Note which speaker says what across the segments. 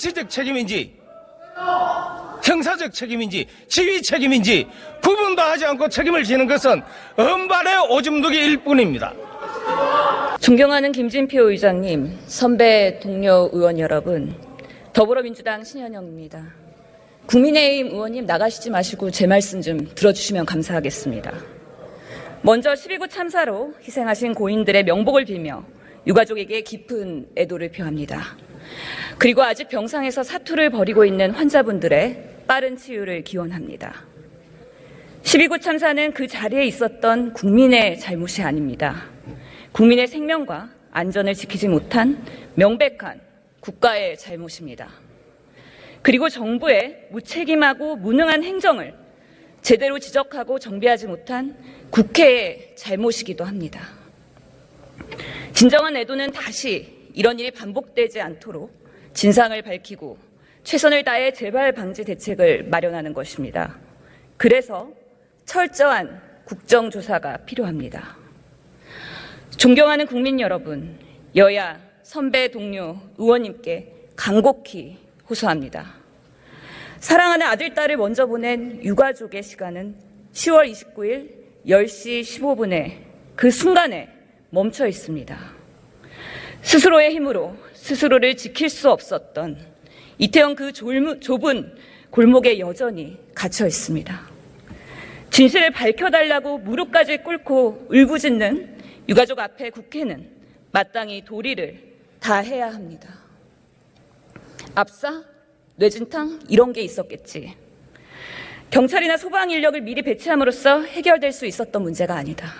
Speaker 1: 정치적 책임인지 형사적 책임인지 지휘 책임인지 구분도 하지 않고 책임을 지는 것은 엄발의 오줌누기일 뿐입니다.
Speaker 2: 존경하는 김진표 의장님, 선배 동료 의원 여러분, 더불어민주당 신현영입니다. 국민의힘 의원님 나가시지 마시고 제 말씀 좀 들어주시면 감사하겠습니다. 먼저 12구 참사로 희생하신 고인들의 명복을 빌며 유가족에게 깊은 애도를 표합니다. 그리고 아직 병상에서 사투를 벌이고 있는 환자분들의 빠른 치유를 기원합니다. 12구 참사는 그 자리에 있었던 국민의 잘못이 아닙니다. 국민의 생명과 안전을 지키지 못한 명백한 국가의 잘못입니다. 그리고 정부의 무책임하고 무능한 행정을 제대로 지적하고 정비하지 못한 국회의 잘못이기도 합니다. 진정한 애도는 다시 이런 일이 반복되지 않도록 진상을 밝히고 최선을 다해 재발 방지 대책을 마련하는 것입니다. 그래서 철저한 국정조사가 필요합니다. 존경하는 국민 여러분, 여야, 선배, 동료, 의원님께 간곡히 호소합니다. 사랑하는 아들, 딸을 먼저 보낸 유가족의 시간은 10월 29일 10시 15분에 그 순간에 멈춰 있습니다. 스스로의 힘으로 스스로를 지킬 수 없었던 이태원 그 좁은 골목에 여전히 갇혀 있습니다. 진실을 밝혀달라고 무릎까지 꿇고 울부짖는 유가족 앞에 국회는 마땅히 도리를 다 해야 합니다. 압사? 뇌진탕? 이런 게 있었겠지. 경찰이나 소방 인력을 미리 배치함으로써 해결될 수 있었던 문제가 아니다.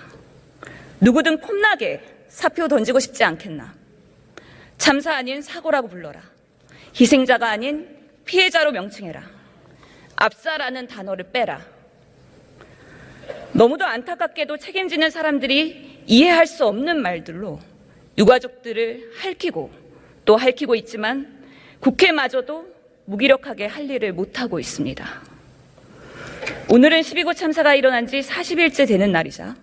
Speaker 2: 누구든 폼나게 사표 던지고 싶지 않겠나. 참사 아닌 사고라고 불러라. 희생자가 아닌 피해자로 명칭해라. 압사라는 단어를 빼라. 너무도 안타깝게도 책임지는 사람들이 이해할 수 없는 말들로 유가족들을 핥히고 또 핥히고 있지만 국회마저도 무기력하게 할 일을 못하고 있습니다. 오늘은 12구 참사가 일어난 지 40일째 되는 날이자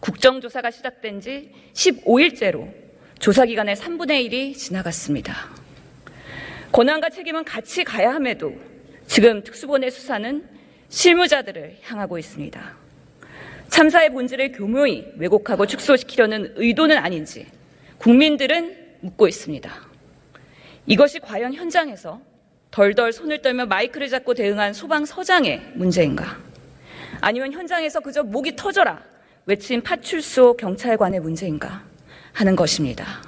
Speaker 2: 국정조사가 시작된 지 15일째로 조사기간의 3분의 1이 지나갔습니다. 권한과 책임은 같이 가야 함에도 지금 특수본의 수사는 실무자들을 향하고 있습니다. 참사의 본질을 교묘히 왜곡하고 축소시키려는 의도는 아닌지 국민들은 묻고 있습니다. 이것이 과연 현장에서 덜덜 손을 떨며 마이크를 잡고 대응한 소방서장의 문제인가? 아니면 현장에서 그저 목이 터져라 외친 파출소 경찰관의 문제인가 하는 것입니다.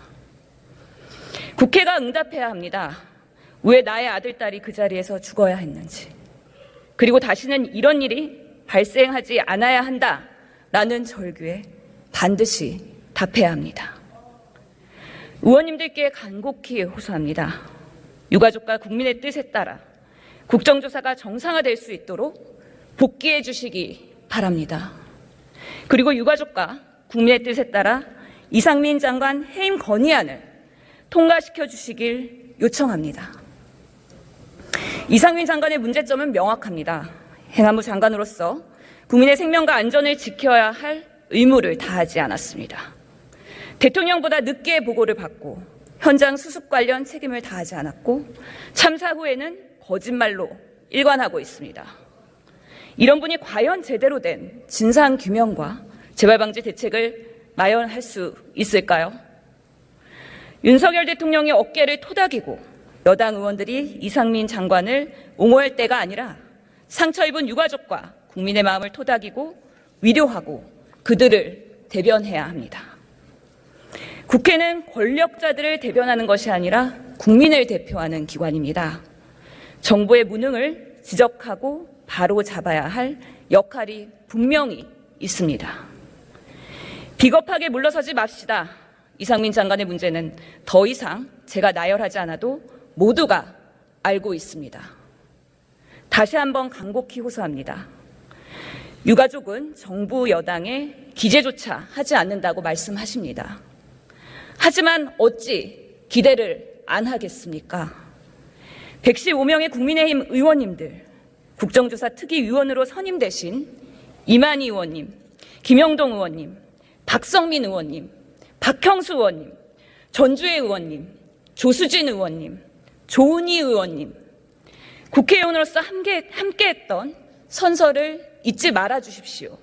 Speaker 2: 국회가 응답해야 합니다. 왜 나의 아들, 딸이 그 자리에서 죽어야 했는지. 그리고 다시는 이런 일이 발생하지 않아야 한다 라는 절규에 반드시 답해야 합니다. 의원님들께 간곡히 호소합니다. 유가족과 국민의 뜻에 따라 국정조사가 정상화될 수 있도록 복귀해 주시기 바랍니다. 그리고 유가족과 국민의 뜻에 따라 이상민 장관 해임 건의안을 통과시켜 주시길 요청합니다. 이상민 장관의 문제점은 명확합니다. 행안부 장관으로서 국민의 생명과 안전을 지켜야 할 의무를 다하지 않았습니다. 대통령보다 늦게 보고를 받고 현장 수습 관련 책임을 다하지 않았고 참사 후에는 거짓말로 일관하고 있습니다. 이런 분이 과연 제대로 된 진상 규명과 재발 방지 대책을 마련할 수 있을까요? 윤석열 대통령의 어깨를 토닥이고 여당 의원들이 이상민 장관을 옹호할 때가 아니라 상처 입은 유가족과 국민의 마음을 토닥이고 위로하고 그들을 대변해야 합니다. 국회는 권력자들을 대변하는 것이 아니라 국민을 대표하는 기관입니다. 정부의 무능을 지적하고 바로 잡아야 할 역할이 분명히 있습니다. 비겁하게 물러서지 맙시다. 이상민 장관의 문제는 더 이상 제가 나열하지 않아도 모두가 알고 있습니다. 다시 한번 간곡히 호소합니다. 유가족은 정부 여당에 기재조차 하지 않는다고 말씀하십니다. 하지만 어찌 기대를 안 하겠습니까? 115명의 국민의힘 의원님들, 국정조사 특위위원으로 선임되신 이만희 의원님, 김영동 의원님, 박성민 의원님, 박형수 의원님, 전주혜 의원님, 조수진 의원님, 조은희 의원님, 국회의원으로서 함께, 함께했던 선서를 잊지 말아 주십시오.